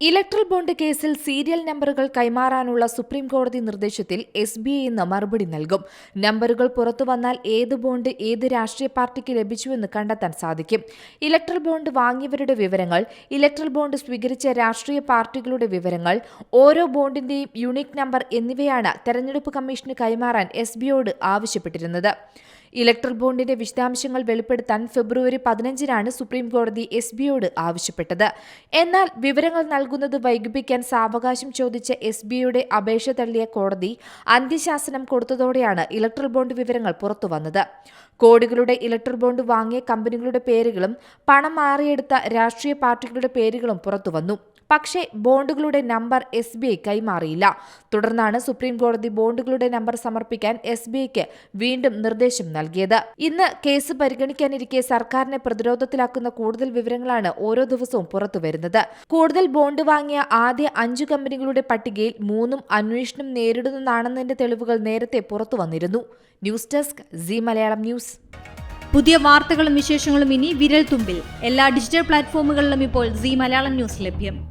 Electoral bond കേസിൽ serial നമ്പറുകൾ കൈമാറാനുള്ള സുപ്രീം കോടതി നിർദ്ദേശത്തിൽ എസ് ബി ഐ ഇന്ന് മറുപടി നൽകും. നമ്പറുകൾ പുറത്തു വന്നാൽ ഏത് ബോണ്ട് ഏത് രാഷ്ട്രീയ പാർട്ടിക്ക് ലഭിച്ചുവെന്ന് കണ്ടെത്താൻ സാധിക്കും. ഇലക്ട്രൽ ബോണ്ട് വാങ്ങിയവരുടെ വിവരങ്ങൾ ഇലക്ട്രൽ ബോണ്ട് സ്വീകരിച്ച രാഷ്ട്രീയ പാർട്ടികളുടെ വിവരങ്ങൾ ഓരോ ബോണ്ടിന്റെയും യുണീക് നമ്പർ എന്നിവയാണ് തെരഞ്ഞെടുപ്പ് കമ്മീഷന് കൈമാറാൻ എസ് ആവശ്യപ്പെട്ടിരുന്നത്. ഇലക്ട്രൽ ബോണ്ടിന്റെ വിശദാംശങ്ങൾ വെളിപ്പെടുത്താൻ ഫെബ്രുവരി പതിനഞ്ചിനാണ് സുപ്രീം കോടതി എസ് ബിയോട് ആവശ്യപ്പെട്ടത്. എന്നാൽ വിവരങ്ങൾ നൽകുന്നത് വൈകിപ്പിക്കാൻ സാവകാശം ചോദിച്ച എസ് ബിയുടെ അപേക്ഷ തള്ളിയ കോടതി അന്ത്യശാസനം കൊടുത്തതോടെയാണ് ഇലക്ട്രൽ ബോണ്ട് വിവരങ്ങൾ പുറത്തുവന്നത് കോടികളുടെ ഇലക്ട്രൽ ബോണ്ട് വാങ്ങിയ കമ്പനികളുടെ പേരുകളും പണം മാറിയെടുത്ത രാഷ്ട്രീയ പാർട്ടികളുടെ പേരുകളും പുറത്തുവന്നു പക്ഷേ ബോണ്ടുകളുടെ നമ്പർ എസ് ബി ഐ കൈമാറിയില്ല. തുടർന്നാണ് സുപ്രീം കോടതി ബോണ്ടുകളുടെ നമ്പർ സമർപ്പിക്കാൻ എസ് ബി ഐക്ക് വീണ്ടും നിർദ്ദേശം നൽകിയത്. ഇന്ന് കേസ് പരിഗണിക്കാനിരിക്കെ സർക്കാരിനെ പ്രതിരോധത്തിലാക്കുന്ന കൂടുതൽ വിവരങ്ങളാണ് ഓരോ ദിവസവും പുറത്തുവരുന്നത് കൂടുതൽ ബോണ്ട് വാങ്ങിയ ആദ്യ അഞ്ചു കമ്പനികളുടെ പട്ടികയിൽ മൂന്നും അന്വേഷണം നേരിടുന്നതാണെന്നതിന്റെ തെളിവുകൾ നേരത്തെ പുറത്തു വന്നിരുന്നു. News desk C Malayalam news. പുതിയ വാർത്തകളും വിശേഷങ്ങളും ഇനി വിരൽ തുമ്പിൽ. എല്ലാ ഡിജിറ്റൽ പ്ലാറ്റ്ഫോമുകളിലും ഇപ്പോൾ സി മലയാളം ന്യൂസ് ലഭ്യം.